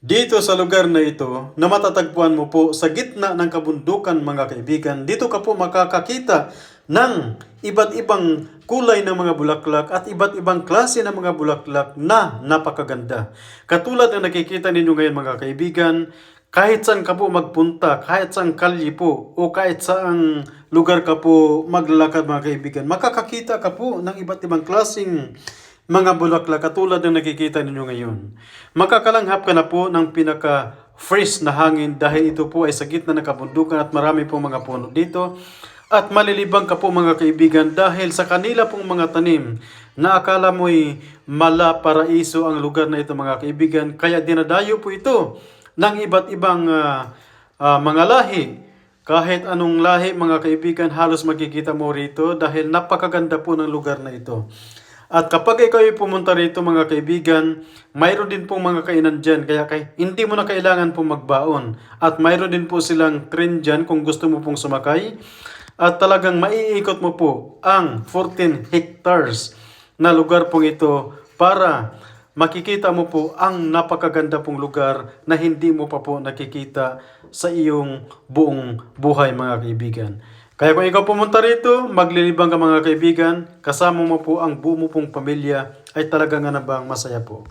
Dito sa lugar na ito, na matatagpuan mo po sa gitna ng kabundukan mga kaibigan, dito ka po makakakita ng iba't ibang kulay ng mga bulaklak at iba't ibang klase ng mga bulaklak na napakaganda. Katulad ng nakikita ninyo ngayon mga kaibigan, kahit saan ka po magpunta, kahit saan kalye po, o kahit saang lugar ka po maglalakad mga kaibigan, makakakita ka po ng iba't ibang klaseng mga bulaklak katulad ng nakikita ninyo ngayon. Makakalanghap ka na po ng pinaka fresh na hangin dahil ito po ay sa gitna ng kabundukan at marami pong mga puno dito. At malilibang ka po mga kaibigan dahil sa kanila pong mga tanim na akala mo'y mala paraiso ang lugar na ito mga kaibigan. Kaya dinadayo po ito ng iba't ibang ah, ah, mga lahi. Kahit anong lahi mga kaibigan halos makikita mo rito dahil napakaganda po ng lugar na ito. At kapag ikaw ay pumunta rito mga kaibigan, mayroon din pong mga kainan dyan. Kaya kay, hindi mo na kailangan pong magbaon. At mayroon din po silang train dyan kung gusto mo pong sumakay. At talagang maiikot mo po ang 14 hectares na lugar pong ito para makikita mo po ang napakaganda pong lugar na hindi mo pa po nakikita sa iyong buong buhay mga kaibigan. Kaya kung ikaw pumunta rito, maglilibang ka mga kaibigan, kasama mo po ang buo mo pamilya, ay talaga nga na bang masaya po.